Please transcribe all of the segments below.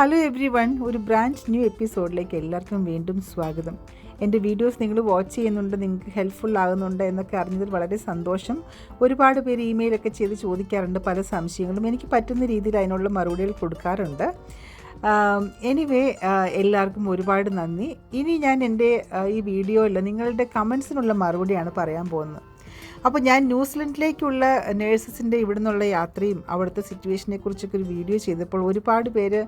Hello everyone ഒരു brand new എപ്പിസോഡിലേക്ക് എല്ലാവർക്കും വീണ്ടും സ്വാഗതം. എന്റെ വീഡിയോസ് നിങ്ങൾ വാച്ച് ചെയ്യുന്നുണ്ട് നിങ്ങൾക്ക് ഹെൽപ്ഫുൾ ആകുന്നുണ്ട് എന്നൊക്കെ അറിഞ്ഞതിൽ വളരെ സന്തോഷം. ഒരുപാട് പേര് ഇമെയിലൊക്കെ ചെയ്ത് ചോദിക്കാറുണ്ട് പല സംശയങ്ങളും എനിക്ക് പറ്റുന്ന രീതിയിൽ അതിനുള്ള മറുപടികൾ കൊടുക്കാറുണ്ട്. എനിവേ എല്ലാവർക്കും ഒരുപാട് നന്ദി. ഇനി ഞാൻ എന്റെ ഈ വീഡിയോയിൽ നിങ്ങളുടെ കമൻസിനുള്ള മറുപടിയാണ് പറയാൻ പോകുന്നത്. അപ്പോൾ ഞാൻ ന്യൂസിലൻഡിലേക്കുള്ള നേഴ്സസിന്റെ ഇവിടെ നിന്നുള്ള യാത്രയും അവിടുത്തെ സിറ്റുവേഷനെ കുറിച്ചൊക്കെ ഒരു വീഡിയോ ചെയ്തപ്പോൾ ഒരുപാട് പേര്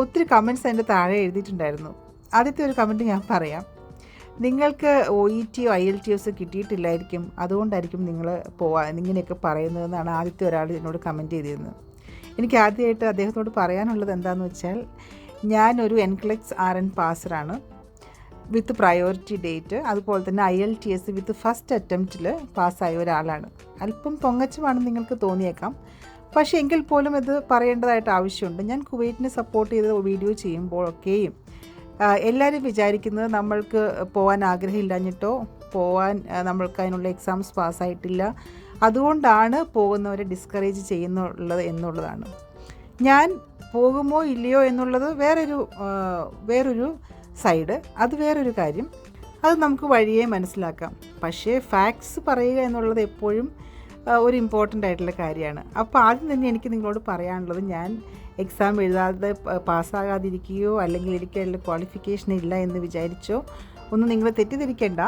ഒത്തിരി കമൻസ് അതിന്റെ താഴെ എഴുതിയിട്ടുണ്ടായിരുന്നു. ആദ്യത്തെ ഒരു കമന്റ് ഞാൻ പറയാം. നിങ്ങൾക്ക് ഒ ഇ ടിയോ ഐ എൽ ടി എസ് കിട്ടിയിട്ടില്ലായിരിക്കും. അതുകൊണ്ടായിരിക്കും നിങ്ങൾ പോവാ ഇങ്ങനെയൊക്കെ പറയുന്നതെന്നാണ് ആദ്യത്തെ ഒരാൾ എന്നോട് കമന്റ് ചെയ്തിരുന്നത്. എനിക്ക് ആദ്യമായിട്ട് അദ്ദേഹത്തോട് പറയാനുള്ളത് എന്താണെന്ന് വെച്ചാൽ ഞാനൊരു എൻക്ലെക്സ് ആർ എൻ പാസറാണ് വിത്ത് പ്രയോറിറ്റി ഡേറ്റ് അതുപോലെ തന്നെ I L T S with first അറ്റംപ്റ്റിൽ പാസ്സായ ഒരാളാണ്. അല്പം പൊങ്ങച്ചമാണ് നിങ്ങൾക്ക് തോന്നിയേക്കാം. പക്ഷേ എങ്കിൽ പോലും ഇത് പറയേണ്ടതായിട്ട് ആവശ്യമുണ്ട്. ഞാൻ കുവൈറ്റിനെ സപ്പോർട്ട് ചെയ്ത് വീഡിയോ ചെയ്യുമ്പോഴൊക്കെയും എല്ലാവരും വിചാരിക്കുന്നത് നമ്മൾക്ക് പോകാൻ ആഗ്രഹമില്ലാഞ്ഞിട്ടോ പോകാൻ നമ്മൾക്ക് അതിനുള്ള എക്സാംസ് പാസ്സായിട്ടില്ല. അതുകൊണ്ടാണ് പോകുന്നവരെ ഡിസ്കറേജ് ചെയ്യുന്നുള്ളത് എന്നുള്ളതാണ്. ഞാൻ പോകുമോ ഇല്ലയോ എന്നുള്ളത് വേറൊരു വേറൊരു സൈഡ്. അത് വേറൊരു കാര്യം. അത് നമുക്ക് വഴിയേ മനസ്സിലാക്കാം. പക്ഷേ ഫാക്ട്സ് പറയുക എന്നുള്ളത് എപ്പോഴും ഒരു ഇമ്പോർട്ടന്റ് ആയിട്ടുള്ള കാര്യമാണ്. അപ്പോൾ ആദ്യം തന്നെ എനിക്ക് നിങ്ങളോട് പറയാനുള്ളത് ഞാൻ എക്സാം എഴുതാതെ പാസ്സാകാതിരിക്കുകയോ അല്ലെങ്കിൽ എനിക്ക് അതിൽ ക്വാളിഫിക്കേഷൻ ഇല്ല എന്ന് വിചാരിച്ചോ ഒന്നും നിങ്ങൾ തെറ്റിദ്ധരിക്കേണ്ട.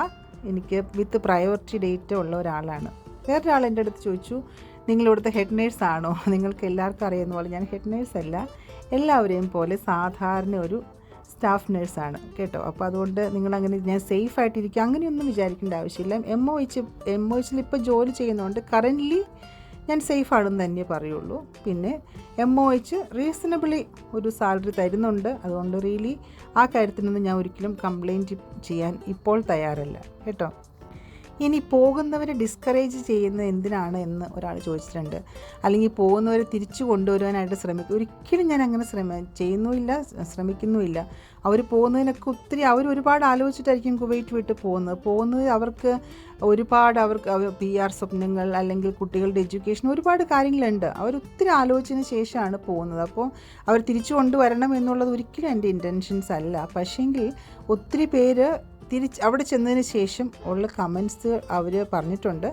എനിക്ക് വിത്ത് പ്രയോറിറ്റി ഡേറ്റ് ഉള്ള ഒരാളാണ്. വേറൊരാൾ എന്റെ അടുത്ത് ചോദിച്ചു നിങ്ങൾ ഇവിടുത്തെ ഹെഡ് നേഴ്സ് ആണോ? നിങ്ങൾക്ക് എല്ലാവർക്കും അറിയുന്ന പോലെ ഞാൻ ഹെഡ് നേഴ്സ് അല്ല. എല്ലാവരെയും പോലെ സാധാരണ ഒരു സ്റ്റാഫ് നേഴ്സാണ്. കേട്ടോ? അപ്പോൾ അതുകൊണ്ട് നിങ്ങളങ്ങനെ ഞാൻ സേഫ് ആയിട്ടിരിക്കും അങ്ങനെയൊന്നും വിചാരിക്കേണ്ട ആവശ്യമില്ല. M O H M O എച്ചിൽ ഇപ്പോൾ ജോലി ചെയ്യുന്നതുകൊണ്ട് കറന്റ്ലി ഞാൻ സേഫ് ആണെന്ന് തന്നെ പറയുള്ളൂ. പിന്നെ എം ഒ എച്ച് റീസണബിളി ഒരു സാലറി തരുന്നുണ്ട്. അതുകൊണ്ട് റിയലി ആ കാര്യത്തിനൊന്നും ഞാൻ ഒരിക്കലും കംപ്ലൈന്റ് ചെയ്യാൻ ഇപ്പോൾ തയ്യാറല്ല. കേട്ടോ? ഇനി പോകുന്നവരെ ഡിസ്കറേജ് ചെയ്യുന്നത് എന്തിനാണ് എന്ന് ഒരാൾ ചോദിച്ചിട്ടുണ്ട്. അല്ലെങ്കിൽ പോകുന്നവരെ തിരിച്ചു കൊണ്ടുവരുവാനായിട്ട് ശ്രമിക്കും ഒരിക്കലും ഞാൻ അങ്ങനെ ശ്രമ ചെയ്യുന്നുമില്ല ശ്രമിക്കുന്നുമില്ല. അവർ പോകുന്നതിനൊക്കെ ഒത്തിരി അവർ ഒരുപാട് ആലോചിച്ചിട്ടായിരിക്കും കുവൈറ്റ് വിട്ട് പോകുന്നത്. പോകുന്നത് അവർക്ക് ഒരുപാട് അവർക്ക് പി ആർ സ്വപ്നങ്ങൾ അല്ലെങ്കിൽ കുട്ടികളുടെ എഡ്യൂക്കേഷൻ ഒരുപാട് കാര്യങ്ങളുണ്ട്. അവർ ഒത്തിരി ആലോചിച്ചതിന് ശേഷമാണ് പോകുന്നത്. അപ്പോൾ അവർ തിരിച്ചു കൊണ്ടുവരണം എന്നുള്ളത് ഒരിക്കലും എന്റെ ഇന്റൻഷൻസ് അല്ല. പക്ഷേങ്കിൽ ഒത്തിരി പേര് തിരിച്ച് അവിടെ ചെന്നതിന് ശേഷം ഉള്ള കമൻസ് അവർ പറഞ്ഞിട്ടുണ്ട്.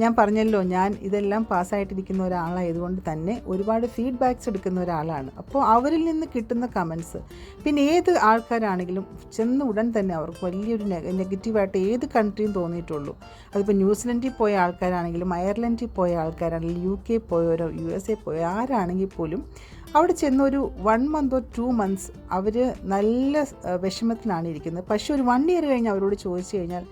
ഞാൻ പറഞ്ഞല്ലോ ഞാൻ ഇതെല്ലാം പാസ്സായിട്ടിരിക്കുന്ന ഒരാളായതുകൊണ്ട് തന്നെ ഒരുപാട് ഫീഡ്ബാക്ക്സ് എടുക്കുന്ന ഒരാളാണ്. അപ്പോൾ അവരിൽ നിന്ന് കിട്ടുന്ന കമൻസ് പിന്നെ ഏത് ആൾക്കാരാണെങ്കിലും ചെന്ന് ഉടൻ തന്നെ അവർക്ക് വലിയൊരു നെഗ നെഗറ്റീവായിട്ട് ഏത് കൺട്രിയും തോന്നിയിട്ടുള്ളൂ. അതിപ്പോൾ ന്യൂസിലൻഡിൽ പോയ ആൾക്കാരാണെങ്കിലും അയർലൻഡിൽ പോയ ആൾക്കാരാണെങ്കിലും യു കെ പോയവരോ യു എസ് എ പോയോ ആരാണെങ്കിൽ പോലും അവിടെ ചെന്നൊരു വൺ മന്തോ ടു മന്ത്സ് അവർ നല്ല വിഷമത്തിലാണ് ഇരിക്കുന്നത്. പക്ഷേ ഒരു വൺ ഇയർ കഴിഞ്ഞ് അവരോട് ചോദിച്ചു കഴിഞ്ഞാൽ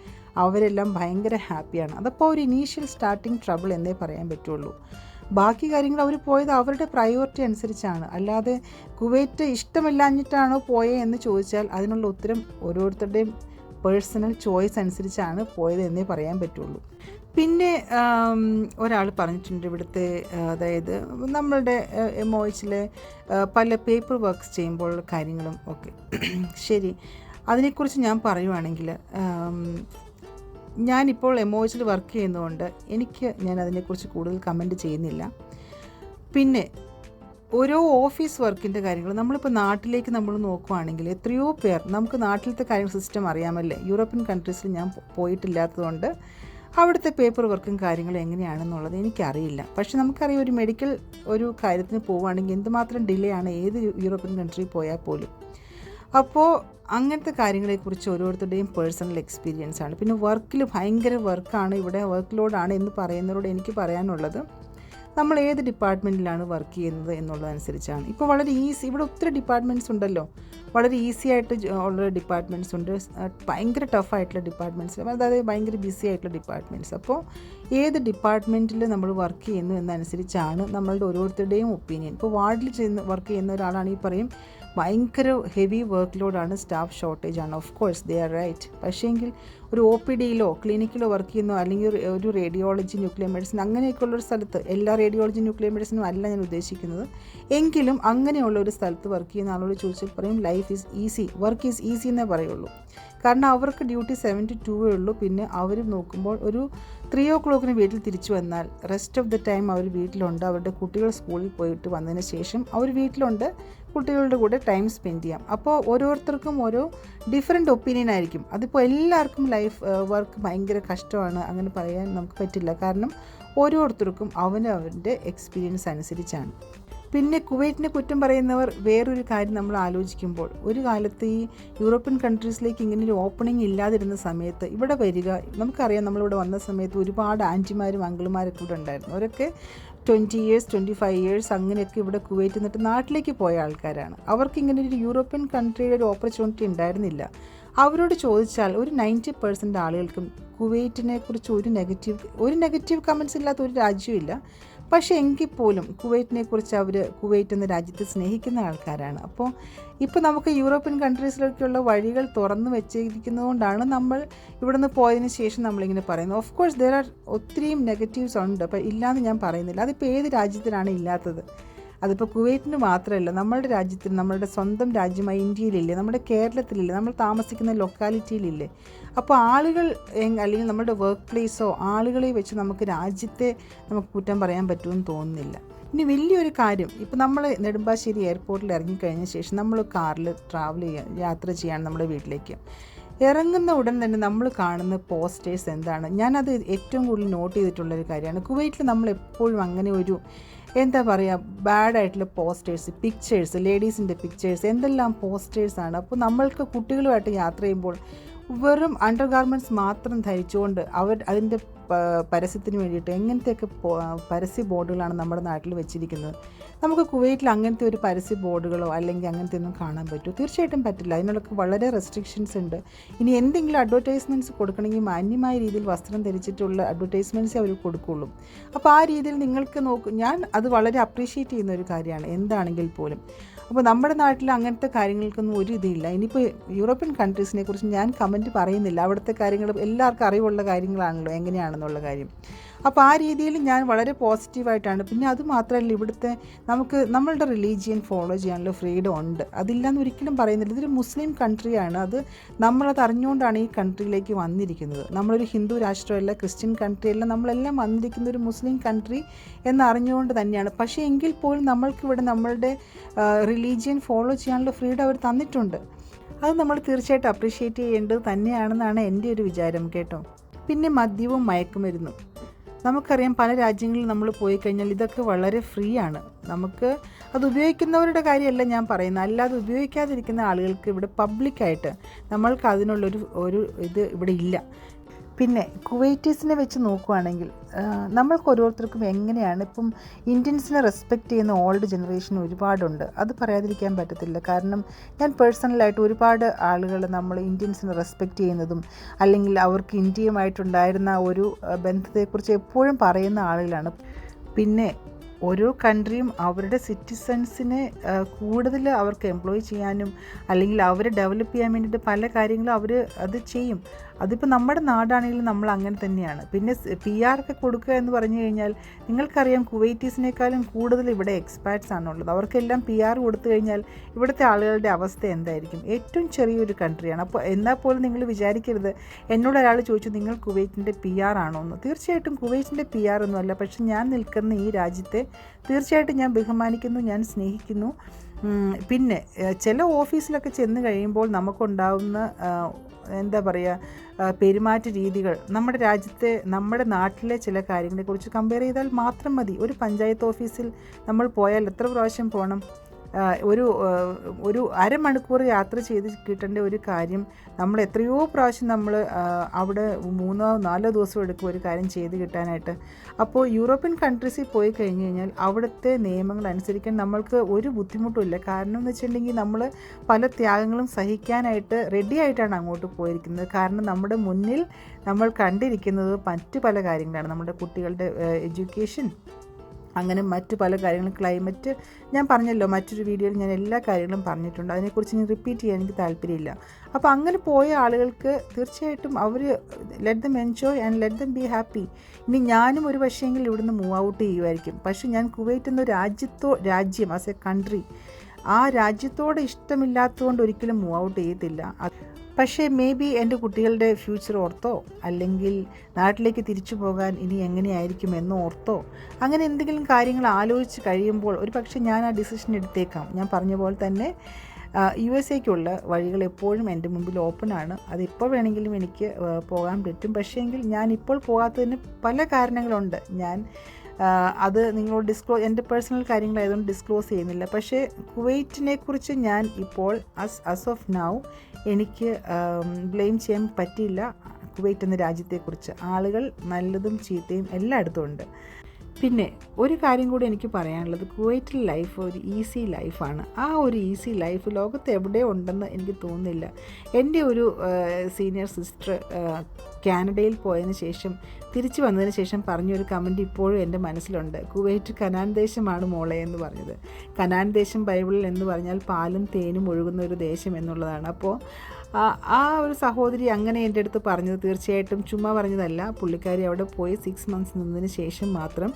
അവരെല്ലാം ഭയങ്കര ഹാപ്പിയാണ്. അതപ്പോൾ ഒരു ഇനീഷ്യൽ സ്റ്റാർട്ടിങ് ട്രബിൾ എന്നേ പറയാൻ പറ്റുള്ളൂ. ബാക്കി കാര്യങ്ങൾ അവർ പോയത് അവരുടെ പ്രയോറിറ്റി അനുസരിച്ചാണ്. അല്ലാതെ കുവൈറ്റ് ഇഷ്ടമില്ലാഞ്ഞിട്ടാണോ പോയേ എന്ന് ചോദിച്ചാൽ അതിനുള്ള ഉത്തരം ഓരോരുത്തരുടെയും പേഴ്സണൽ ചോയ്സ് അനുസരിച്ചാണ് പോയത് എന്നേ പറയാൻ പറ്റുള്ളൂ. പിന്നെ ഒരാൾ പറഞ്ഞിട്ടുണ്ട് ഇവിടുത്തെ അതായത് നമ്മളുടെ എം ഒ എച്ചിലെ പല പേപ്പർ വർക്ക്സ് ചെയ്യുമ്പോൾ കാര്യങ്ങളും ഒക്കെ. ശരി. അതിനെക്കുറിച്ച് ഞാൻ പറയുവാണെങ്കിൽ ഞാനിപ്പോൾ എമോജിൽ വർക്ക് ചെയ്യുന്നതുകൊണ്ട് എനിക്ക് ഞാൻ അതിനെക്കുറിച്ച് കൂടുതൽ കമന്റ് ചെയ്യുന്നില്ല. പിന്നെ ഓരോ ഓഫീസ് വർക്കിന്റെ കാര്യങ്ങൾ നമ്മളിപ്പോൾ നാട്ടിലേക്ക് നമ്മൾ നോക്കുവാണെങ്കിൽ എത്രയോ പേർ നമുക്ക് നാട്ടിലത്തെ കാര്യങ്ങൾ സിസ്റ്റം അറിയാമല്ലേ? യൂറോപ്യൻ കൺട്രീസിൽ ഞാൻ പോയിട്ടില്ലാത്തതുകൊണ്ട് അവിടുത്തെ പേപ്പർ വർക്കും കാര്യങ്ങളും എങ്ങനെയാണെന്നുള്ളത് എനിക്കറിയില്ല. പക്ഷെ നമുക്കറിയാം ഒരു മെഡിക്കൽ ഒരു കാര്യത്തിന് പോവുകയാണെങ്കിൽ എന്തുമാത്രം ഡിലേ ആണ് ഏത് യൂറോപ്യൻ കൺട്രി പോയാൽ പോലും. അപ്പോൾ അങ്ങനത്തെ കാര്യങ്ങളെക്കുറിച്ച് ഓരോരുത്തരുടെയും പേഴ്സണൽ എക്സ്പീരിയൻസ് ആണ്. പിന്നെ വർക്കിൽ ഭയങ്കര വർക്കാണ് ഇവിടെ വർക്ക് ലോഡാണ് എന്ന് പറയുന്നവരോട് എനിക്ക് പറയാനുള്ളത്. നമ്മൾ ഏത് ഡിപ്പാർട്ട്മെന്റിലാണ് വർക്ക് ചെയ്യുന്നത് എന്നുള്ളതനുസരിച്ചാണ്. ഇപ്പോൾ വളരെ ഈസി ഇവിടെ ഒത്തിരി ഡിപ്പാർട്ട്മെന്റ്സ് ഉണ്ടല്ലോ. വളരെ ഈസി ആയിട്ട് ഉള്ള ഡിപ്പാർട്ട്മെന്റ്സ് ഉണ്ട്. ഭയങ്കര ടഫായിട്ടുള്ള ഡിപ്പാർട്ട്മെന്റ്സ് അതായത് ഭയങ്കര ബിസി ആയിട്ടുള്ള ഡിപ്പാർട്ട്മെന്റ്സ് അപ്പോൾ ഏത് ഡിപ്പാർട്ട്മെന്റിൽ നമ്മൾ വർക്ക് ചെയ്യുന്നു എന്നനുസരിച്ചാണ് നമ്മളുടെ ഓരോരുത്തരുടെയും ഒപ്പീനിയൻ ഇപ്പോൾ വാർഡിൽ ചെയ്യുന്ന വർക്ക് ചെയ്യുന്ന ഒരാളാണെങ്കിൽ പറയും ഭയങ്കര ഹെവി വർക്ക് ലോഡാണ് സ്റ്റാഫ് ഷോർട്ടേജ് ആണ്. Of course they are right പക്ഷേങ്കിൽ ഒരു ഒ പി ഡിയിലോ ക്ലിനിക്കിലോ വർക്ക് ചെയ്യുന്നോ അല്ലെങ്കിൽ ഒരു- റേഡിയോളജി ന്യൂക്ലിയർ മെഡിസിൻ അങ്ങനെയൊക്കെയുള്ള ഒരു സ്ഥലത്ത് എല്ലാ റേഡിയോളജി ന്യൂക്ലിയർ മെഡിസിനും അല്ല ഞാൻ ഉദ്ദേശിക്കുന്നത്. എങ്കിലും അങ്ങനെയുള്ള ഒരു സ്ഥലത്ത് വർക്ക് ചെയ്യുന്ന ആളോട് ചോദിച്ചാൽ പറയും life is easy work is easy എന്നേ പറയുള്ളൂ. കാരണം അവർക്ക് ഡ്യൂട്ടി സെവന്റി ടൂവേ ഉള്ളൂ. പിന്നെ അവർ നോക്കുമ്പോൾ ഒരു ത്രീ ഓ ക്ലോക്കിന് വീട്ടിൽ തിരിച്ചു വന്നാൽ റെസ്റ്റ് ഓഫ് ദ ടൈം അവർ വീട്ടിലുണ്ട്. അവരുടെ കുട്ടികൾ സ്കൂളിൽ പോയിട്ട് വന്നതിന് ശേഷം അവർ വീട്ടിലുണ്ട്. കുട്ടികളുടെ കൂടെ ടൈം സ്പെൻഡ് ചെയ്യാം. അപ്പോൾ ഓരോരുത്തർക്കും ഓരോ ഡിഫറെന്റ് ഒപ്പീനിയൻ ആയിരിക്കും. അതിപ്പോൾ എല്ലാവർക്കും ലൈഫ് വർക്ക് ഭയങ്കര കഷ്ടമാണ് അങ്ങനെ പറയാൻ നമുക്ക് പറ്റില്ല. കാരണം ഓരോരുത്തർക്കും അവനവന്റെ എക്സ്പീരിയൻസ് അനുസരിച്ചാണ്. പിന്നെ കുവൈറ്റിനെ കുറ്റം പറയുന്നവർ വേറൊരു കാര്യം നമ്മൾ ആലോചിക്കുമ്പോൾ ഒരു കാലത്ത് ഈ യൂറോപ്യൻ കൺട്രീസിലേക്ക് ഇങ്ങനെ ഒരു ഓപ്പണിംഗ് ഇല്ലാതിരുന്ന സമയത്ത് ഇവിടെ വരിക നമുക്കറിയാം നമ്മളിവിടെ വന്ന സമയത്ത് ഒരുപാട് ആന്റിമാരും അങ്കിളുമാരൊക്കെ ഇവിടെ ഉണ്ടായിരുന്നു. അവരൊക്കെ twenty years twenty five years അങ്ങനെയൊക്കെ ഇവിടെ കുവൈറ്റ് നിന്നിട്ട് നാട്ടിലേക്ക് പോയ ആൾക്കാരാണ്. അവർക്ക് ഇങ്ങനെ ഒരു യൂറോപ്യൻ കൺട്രിയുടെ ഒരു ഓപ്പർച്യൂണിറ്റി ഉണ്ടായിരുന്നില്ല. അവരോട് ചോദിച്ചാൽ ഒരു നയന്റി പെർസെന്റ് ആളുകൾക്കും കുവൈറ്റിനെ കുറിച്ച് ഒരു നെഗറ്റീവ് ഒരു നെഗറ്റീവ് കമൻസ് ഇല്ലാത്ത ഒരു രാജ്യമില്ല പക്ഷേ എങ്കിൽ പോലും കുവൈറ്റിനെ കുറിച്ച് അവർ കുവൈറ്റ് എന്ന രാജ്യത്തെ സ്നേഹിക്കുന്ന ആൾക്കാരാണ്. അപ്പോൾ ഇപ്പോൾ നമുക്ക് യൂറോപ്യൻ കൺട്രീസിലേക്കുള്ള വഴികൾ തുറന്നു വെച്ചിരിക്കുന്നതുകൊണ്ടാണ് നമ്മൾ ഇവിടുന്ന് പോയതിന് ശേഷം നമ്മളിങ്ങനെ പറയുന്നത്. ഓഫ് കോഴ്സ് ദർ ആർ ഒത്തിരിയും നെഗറ്റീവ്സ് ഉണ്ട് അപ്പോൾ ഇല്ലയെന്ന് ഞാൻ പറയുന്നില്ല. അതിപ്പോൾ ഏത് രാജ്യത്തിനാണ് ഇല്ലാത്തത്? അതിപ്പോൾ കുവൈറ്റിന് മാത്രമല്ല നമ്മുടെ രാജ്യത്തിൽ നമ്മളുടെ സ്വന്തം രാജ്യമായ ഇന്ത്യയിലില്ലേ നമ്മുടെ കേരളത്തിലില്ലേ നമ്മൾ താമസിക്കുന്ന ലൊക്കാലിറ്റിയിലില്ലേ അപ്പോൾ ആളുകൾ അല്ലെങ്കിൽ നമ്മുടെ വർക്ക് പ്ലേസോ ആളുകളെ വെച്ച് നമുക്ക് രാജ്യത്തെ നമുക്ക് കുറ്റം പറയാൻ പറ്റുമെന്ന് തോന്നുന്നില്ല. ഇനി വലിയൊരു കാര്യം ഇപ്പോൾ നമ്മൾ നെടുമ്പാശ്ശേരി എയർപോർട്ടിൽ ഇറങ്ങിക്കഴിഞ്ഞ ശേഷം നമ്മൾ കാറിൽ ട്രാവൽ ചെയ്യാൻ യാത്ര ചെയ്യാൻ നമ്മുടെ വീട്ടിലേക്ക്. ഇറങ്ങുന്ന ഉടൻ തന്നെ നമ്മൾ കാണുന്ന പോസ്റ്റേഴ്സ് എന്താണ്? ഞാനത് ഏറ്റവും കൂടുതൽ നോട്ട് ചെയ്തിട്ടുള്ളൊരു കാര്യമാണ്. കുവൈറ്റിൽ നമ്മൾ എപ്പോഴും അങ്ങനെ ഒരു എന്താ പറയുക ബാഡായിട്ടുള്ള പോസ്റ്റേഴ്സ് പിക്ചേഴ്സ് ലേഡീസിന്റെ പിക്ചേഴ്സ് എന്തെല്ലാം പോസ്റ്റേഴ്സാണ് അപ്പോൾ നമ്മൾക്ക് കുട്ടികളുമായിട്ട് യാത്ര ചെയ്യുമ്പോൾ വെറും അണ്ടർ ഗാർമെന്റ്സ് മാത്രം ധരിച്ചുകൊണ്ട് അവർ അതിന്റെ പരസ്യത്തിന് വേണ്ടിയിട്ട് എങ്ങനത്തെയൊക്കെ പരസ്യ ബോർഡുകളാണ് നമ്മുടെ നാട്ടിൽ വെച്ചിരിക്കുന്നത്. നമുക്ക് കുവൈറ്റിൽ അങ്ങനത്തെ ഒരു പരസ്യ ബോർഡുകളോ അല്ലെങ്കിൽ അങ്ങനത്തെ ഒന്നും കാണാൻ പറ്റുമോ തീർച്ചയായിട്ടും പറ്റില്ല. അതിനുള്ളൊക്കെ വളരെ റെസ്ട്രിക്ഷൻസ് ഉണ്ട്. ഇനി എന്തെങ്കിലും അഡ്വർടൈസ്മെന്റ്സ് കൊടുക്കണമെങ്കിൽ മാന്യമായ രീതിയിൽ വസ്ത്രം ധരിച്ചിട്ടുള്ള അഡ്വർടൈസ്മെന്റ്സ് അവർ കൊടുക്കുള്ളൂ. അപ്പോൾ ആ രീതിയിൽ നിങ്ങൾക്ക് നോക്കും. ഞാൻ അത് വളരെ അപ്രീഷിയേറ്റ് ചെയ്യുന്ന ഒരു കാര്യമാണ്. എന്താണെങ്കിൽ പോലും. അപ്പോൾ നമ്മുടെ നാട്ടിൽ അങ്ങനത്തെ കാര്യങ്ങൾക്കൊന്നും ഒരു ഇതില്ല. ഇനിയിപ്പോൾ യൂറോപ്യൻ കൺട്രീസിനെ കുറിച്ച് ഞാൻ കമന്റ് പറയുന്നില്ല. അവിടുത്തെ കാര്യങ്ങൾ എല്ലാവർക്കും അറിവുള്ള കാര്യങ്ങളാണല്ലോ. എങ്ങനെയാണെന്നുള്ള കാര്യം. അപ്പോൾ ആ രീതിയിൽ ഞാൻ വളരെ പോസിറ്റീവായിട്ടാണ്. പിന്നെ അത് മാത്രമല്ല ഇവിടുത്തെ നമുക്ക് നമ്മളുടെ റിലീജിയൻ ഫോളോ ചെയ്യാനുള്ള ഫ്രീഡം ഉണ്ട്. അതില്ലാന്ന് ഒരിക്കലും പറയുന്നില്ല. ഇതൊരു മുസ്ലിം കൺട്രിയാണ് അത് നമ്മളത് അറിഞ്ഞുകൊണ്ടാണ് ഈ കൺട്രിയിലേക്ക് വന്നിരിക്കുന്നത്. നമ്മളൊരു ഹിന്ദു രാഷ്ട്രമല്ല ക്രിസ്ത്യൻ കൺട്രി അല്ല നമ്മളെല്ലാം വന്നിരിക്കുന്ന ഒരു മുസ്ലിം കൺട്രി എന്നറിഞ്ഞുകൊണ്ട് തന്നെയാണ്. പക്ഷേ എങ്കിൽ പോലും നമ്മൾക്കിവിടെ നമ്മളുടെ റിലീജിയൻ ഫോളോ ചെയ്യാനുള്ള ഫ്രീഡം അവർ തന്നിട്ടുണ്ട്. അത് നമ്മൾ തീർച്ചയായിട്ടും അപ്രീഷിയേറ്റ് ചെയ്യേണ്ടത് തന്നെയാണെന്നാണ് എന്റെ ഒരു വിചാരം കേട്ടോ. പിന്നെ മദ്യവും മയക്കുമരുന്നും. നമുക്കറിയാം പല രാജ്യങ്ങളിൽ നമ്മൾ പോയി കഴിഞ്ഞാൽ ഇതൊക്കെ വളരെ ഫ്രീ ആണ്. നമുക്ക് അത് ഉപയോഗിക്കുന്നവരുടെ കാര്യമല്ല ഞാൻ പറയുന്നത്. അല്ലാതെ ഉപയോഗിക്കാതിരിക്കുന്ന ആളുകൾക്ക് ഇവിടെ പബ്ലിക്കായിട്ട് നമ്മൾക്ക് അതിനുള്ളൊരു ഒരു ഇത് ഇവിടെ ഇല്ല. പിന്നെ കുവൈറ്റീസിനെ വെച്ച് നോക്കുവാണെങ്കിൽ നമ്മൾക്ക് ഓരോരുത്തർക്കും എങ്ങനെയാണ് ഇപ്പം ഇന്ത്യൻസിനെ റെസ്പെക്റ്റ് ചെയ്യുന്ന ഓൾഡ് ജനറേഷൻ ഒരുപാടുണ്ട്. അത് പറയാതിരിക്കാൻ പറ്റത്തില്ല. കാരണം ഞാൻ പേഴ്സണലായിട്ട് ഒരുപാട് ആളുകൾ നമ്മൾ ഇന്ത്യൻസിനെ റെസ്പെക്റ്റ് ചെയ്യുന്നതും അല്ലെങ്കിൽ അവർക്ക് ഇന്ത്യയുമായിട്ടുണ്ടായിരുന്ന ഒരു ബന്ധത്തെക്കുറിച്ച് എപ്പോഴും പറയുന്ന ആളുകളാണ്. പിന്നെ ഓരോ കൺട്രിയും അവരുടെ സിറ്റിസൺസിനെ കൂടുതൽ അവർക്ക് എംപ്ലോയ് ചെയ്യാനും അല്ലെങ്കിൽ അവരെ ഡെവലപ്പ് ചെയ്യാൻ വേണ്ടിയിട്ട് പല കാര്യങ്ങളും അവർ അത് ചെയ്യും. അതിപ്പോൾ നമ്മുടെ നാടാണെങ്കിലും നമ്മൾ അങ്ങനെ തന്നെയാണ്. പിന്നെ പി ആർ ഒക്കെ കൊടുക്കുക എന്ന് പറഞ്ഞു കഴിഞ്ഞാൽ നിങ്ങൾക്കറിയാം കുവൈറ്റീസിനേക്കാളും കൂടുതൽ ഇവിടെ എക്സ്പാറ്റ്സ് ആണുള്ളത്. അവർക്കെല്ലാം പി ആർ കൊടുത്തു കഴിഞ്ഞാൽ ഇവിടുത്തെ ആളുകളുടെ അവസ്ഥ എന്തായിരിക്കും? ഏറ്റവും ചെറിയൊരു കൺട്രിയാണ് അപ്പോൾ എന്നാൽ പോലും നിങ്ങൾ വിചാരിക്കരുത്. എന്നോട് ഒരാൾ ചോദിച്ചു നിങ്ങൾ കുവൈറ്റിന്റെ പി ആർ ആണോ? എന്ന്. തീർച്ചയായിട്ടും കുവൈറ്റിന്റെ പി ആർ ഒന്നുമല്ല പക്ഷെ ഞാൻ നിൽക്കുന്ന ഈ രാജ്യത്തെ തീർച്ചയായിട്ടും ഞാൻ ബഹുമാനിക്കുന്നു ഞാൻ സ്നേഹിക്കുന്നു. പിന്നെ ചില ഓഫീസിലൊക്കെ ചെന്ന് കഴിയുമ്പോൾ നമുക്കുണ്ടാവുന്ന എന്താ പറയുക പെരുമാറ്റ രീതികൾ നമ്മുടെ രാജ്യത്തെ നമ്മുടെ നാട്ടിലെ ചില കാര്യങ്ങളെക്കുറിച്ച് കമ്പയർ ചെയ്താൽ മാത്രം മതി. ഒരു പഞ്ചായത്ത് ഓഫീസിൽ നമ്മൾ പോയാൽ എത്ര പ്രാവശ്യം പോകണം ഒരു ഒരു അരമണിക്കൂർ യാത്ര ചെയ്ത് കിട്ടേണ്ട ഒരു കാര്യം നമ്മൾ എത്രയോ പ്രാവശ്യം നമ്മൾ അവിടെ മൂന്നോ നാലോ ദിവസം എടുക്കും ഒരു കാര്യം ചെയ്ത് കിട്ടാനായിട്ട്. അപ്പോൾ യൂറോപ്യൻ കൺട്രീസിൽ പോയി കഴിഞ്ഞ് കഴിഞ്ഞാൽ അവിടുത്തെ നിയമങ്ങൾ അനുസരിക്കാൻ നമ്മൾക്ക് ഒരു ബുദ്ധിമുട്ടുമില്ല കാരണം എന്ന് വെച്ചിട്ടുണ്ടെങ്കിൽ നമ്മൾ പല ത്യാഗങ്ങളും സഹിക്കാനായിട്ട് റെഡി ആയിട്ടാണ് അങ്ങോട്ട് പോയിരിക്കുന്നത്. കാരണം നമ്മുടെ മുന്നിൽ നമ്മൾ കണ്ടിരിക്കുന്നത് മറ്റു പല കാര്യങ്ങളാണ്. നമ്മുടെ കുട്ടികളുടെ എഡ്യൂക്കേഷൻ അങ്ങനെ മറ്റ് പല കാര്യങ്ങളും ക്ലൈമറ്റ് ഞാൻ പറഞ്ഞല്ലോ മറ്റൊരു വീഡിയോയിൽ ഞാൻ എല്ലാ കാര്യങ്ങളും പറഞ്ഞിട്ടുണ്ട്. അതിനെക്കുറിച്ച് ഞാൻ റിപ്പീറ്റ് ചെയ്യാൻ എനിക്ക് താല്പര്യമില്ല. അപ്പോൾ അങ്ങനെ പോയ ആളുകൾക്ക് തീർച്ചയായിട്ടും അവർ let them enjoy and let them be happy ഇനി ഞാനും ഒരു പക്ഷേങ്കിൽ ഇവിടുന്ന് മൂവ് ഔട്ട് ചെയ്യുമായിരിക്കും. പക്ഷേ ഞാൻ കുവൈറ്റ് എന്ന രാജ്യത്തോ രാജ്യം ആസ് എ കൺട്രി ആ രാജ്യത്തോട് ഇഷ്ടമില്ലാത്തതുകൊണ്ട് ഒരിക്കലും മൂവ് ഔട്ട് ചെയ്യത്തില്ല. പക്ഷേ മേ ബി എന്റെ കുട്ടികളുടെ ഫ്യൂച്ചർ ഓർത്തോ? അല്ലെങ്കിൽ നാട്ടിലേക്ക് തിരിച്ചു പോകാൻ ഇനി എങ്ങനെയായിരിക്കും എന്ന് ഓർത്തോ? അങ്ങനെ എന്തെങ്കിലും കാര്യങ്ങൾ ആലോചിച്ച് കഴിയുമ്പോൾ ഒരു പക്ഷേ ഞാൻ ആ ഡിസിഷൻ എടുത്തേക്കാം. ഞാൻ പറഞ്ഞ പോലെ തന്നെ യു എസ് എക്കുള്ള വഴികൾ എപ്പോഴും എന്റെ മുമ്പിൽ ഓപ്പൺ ആണ്. അതിപ്പോൾ വേണമെങ്കിലും എനിക്ക് പോകാൻ പറ്റും. പക്ഷേ പക്ഷേങ്കിൽ ഞാൻ ഇപ്പോൾ പോകാത്തതിന് പല കാരണങ്ങളുണ്ട്. ഞാൻ അത് നിങ്ങളോട് ഡിസ്ക്ലോ എന്റെ പേഴ്സണൽ കാര്യങ്ങളായതുകൊണ്ട് ഡിസ്ക്ലോസ് ചെയ്യുന്നില്ല. പക്ഷേ കുവൈറ്റിനെ കുറിച്ച് ഞാൻ ഇപ്പോൾ അസ് അസ് ഓഫ് നൗ എനിക്ക് ബ്ലെയിം ചെയ്യാൻ പറ്റിയില്ല കുവൈറ്റ് എന്ന രാജ്യത്തെക്കുറിച്ച്. ആളുകൾ നല്ലതും ചീത്തയും എല്ലായിടത്തും ഉണ്ട്. പിന്നെ ഒരു കാര്യം കൂടി എനിക്ക് പറയാനുള്ളത്. കുവൈറ്റിൽ ലൈഫ് ഒരു ഈസി ലൈഫാണ് ആ ഒരു ഈസി ലൈഫ് ലോകത്ത് എവിടെ ഉണ്ടെന്ന് എനിക്ക് തോന്നുന്നില്ല. എന്റെ ഒരു സീനിയർ സിസ്റ്റർ കാനഡയിൽ പോയതിന് ശേഷം തിരിച്ചു വന്നതിന് ശേഷം പറഞ്ഞൊരു കമന്റ് ഇപ്പോഴും എന്റെ മനസ്സിലുണ്ട്. കുവൈറ്റ് കനാൻ ദേശമാണ് മോളെ എന്ന് പറഞ്ഞത്. കനാൻ ദേശം ബൈബിളിൽ എന്ന് പറഞ്ഞാൽ പാലും തേനും ഒഴുകുന്ന ഒരു ദേശം എന്നുള്ളതാണ്. അപ്പോൾ ആ ഒരു സഹോദരി അങ്ങനെ എന്റെ അടുത്ത് പറഞ്ഞത് തീർച്ചയായിട്ടും ചുമ്മാ പറഞ്ഞതല്ല. പുള്ളിക്കാരി അവിടെ പോയി സിക്സ് മന്ത്സ് നിന്നതിന് ശേഷം മാത്രം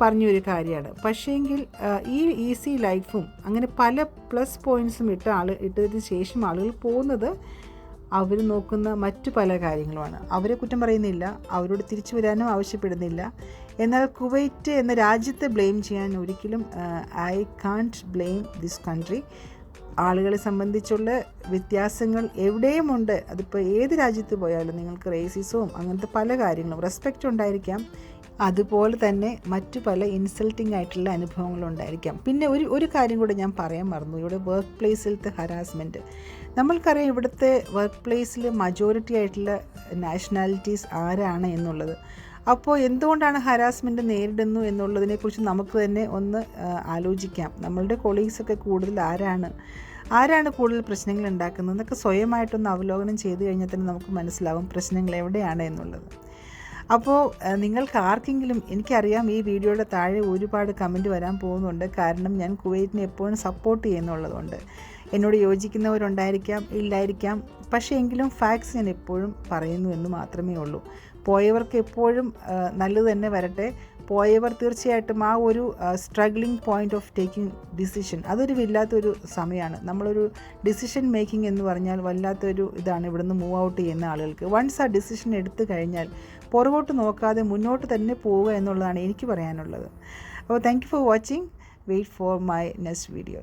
പറഞ്ഞൊരു കാര്യമാണ്. പക്ഷേങ്കിൽ ഈ ഈസി ലൈഫും അങ്ങനെ പല പ്ലസ് പോയിൻസും ഇട്ട ആൾ ഇട്ടതിന് ശേഷം ആളുകൾ പോകുന്നത് അവർ നോക്കുന്ന മറ്റു പല കാര്യങ്ങളുമാണ്. അവരെ കുറ്റം പറയുന്നില്ല അവരോട് തിരിച്ചു വരാനും ആവശ്യപ്പെടുന്നില്ല. എന്നാൽ കുവൈറ്റ് എന്ന രാജ്യത്തെ ബ്ലെയിം ചെയ്യാൻ ഒരിക്കലും I can't blame this country ആളുകളെ സംബന്ധിച്ചുള്ള വ്യത്യാസങ്ങൾ എവിടെയുമുണ്ട് അതിപ്പോൾ ഏത് രാജ്യത്ത് പോയാലും നിങ്ങൾക്ക് റേസിസവും അങ്ങനത്തെ പല കാര്യങ്ങളും റെസ്പെക്റ്റ് ഉണ്ടായിരിക്കാം. അതുപോലെ തന്നെ മറ്റു പല ഇൻസൾട്ടിംഗ് ആയിട്ടുള്ള അനുഭവങ്ങളും ഉണ്ടായിരിക്കാം. പിന്നെ ഒരു ഒരു കാര്യം കൂടെ ഞാൻ പറയാൻ മറന്നു. ഇവിടെ വർക്ക് പ്ലേസിലത്തെ ഹരാസ്മെന്റ് നമ്മൾക്കറിയാം ഇവിടുത്തെ വർക്ക് പ്ലേസിൽ മജോറിറ്റി ആയിട്ടുള്ള നാഷണാലിറ്റീസ് ആരാണ് എന്നുള്ളത്. അപ്പോൾ എന്തുകൊണ്ടാണ് ഹരാസ്മെന്റ് നേരിടുന്നു എന്നുള്ളതിനെക്കുറിച്ച് നമുക്ക് തന്നെ ഒന്ന് ആലോചിക്കാം. നമ്മളുടെ കൊളീഗ്സൊക്കെ കൂടുതൽ ആരാണ്? ആരാണ് കൂടുതൽ പ്രശ്നങ്ങൾ ഉണ്ടാക്കുന്നത്? എന്നൊക്കെ സ്വയമായിട്ടൊന്ന് അവലോകനം ചെയ്തു കഴിഞ്ഞാൽ തന്നെ നമുക്ക് മനസ്സിലാവും പ്രശ്നങ്ങൾ എവിടെയാണ് എന്നുള്ളത്. അപ്പോൾ നിങ്ങൾക്ക് ആർക്കെങ്കിലും എനിക്കറിയാം ഈ വീഡിയോയുടെ താഴെ ഒരുപാട് കമന്റ് വരാൻ പോകുന്നുണ്ട്. കാരണം ഞാൻ കുവൈറ്റിനെ എപ്പോഴും സപ്പോർട്ട് ചെയ്യുന്നുള്ളതുകൊണ്ട്. എന്നോട് യോജിക്കുന്നവരുണ്ടായിരിക്കാം ഇല്ലായിരിക്കാം. പക്ഷേ എങ്കിലും ഫാക്സ് ഞാൻ എപ്പോഴും പറയുന്നു എന്ന് മാത്രമേ ഉള്ളൂ. പോയവർക്ക് എപ്പോഴും നല്ലത് തന്നെ വരട്ടെ. പോയവർ തീർച്ചയായിട്ടും ആ ഒരു struggling point of taking decision അതൊരു വല്ലാത്തൊരു സമയമാണ് നമ്മളൊരു ഡിസിഷൻ മേക്കിംഗ് എന്ന് പറഞ്ഞാൽ വല്ലാത്തൊരു ഇതാണ് ഇവിടുന്ന് മൂവ് ഔട്ട് ചെയ്യുന്ന ആളുകൾക്ക്. വൺസ് ആ ഡിസിഷൻ എടുത്തു കഴിഞ്ഞാൽ പുറകോട്ട് നോക്കാതെ മുന്നോട്ട് തന്നെ പോവുക എന്നുള്ളതാണ് എനിക്ക് പറയാനുള്ളത്. അപ്പോൾ thank you for watching wait for my next video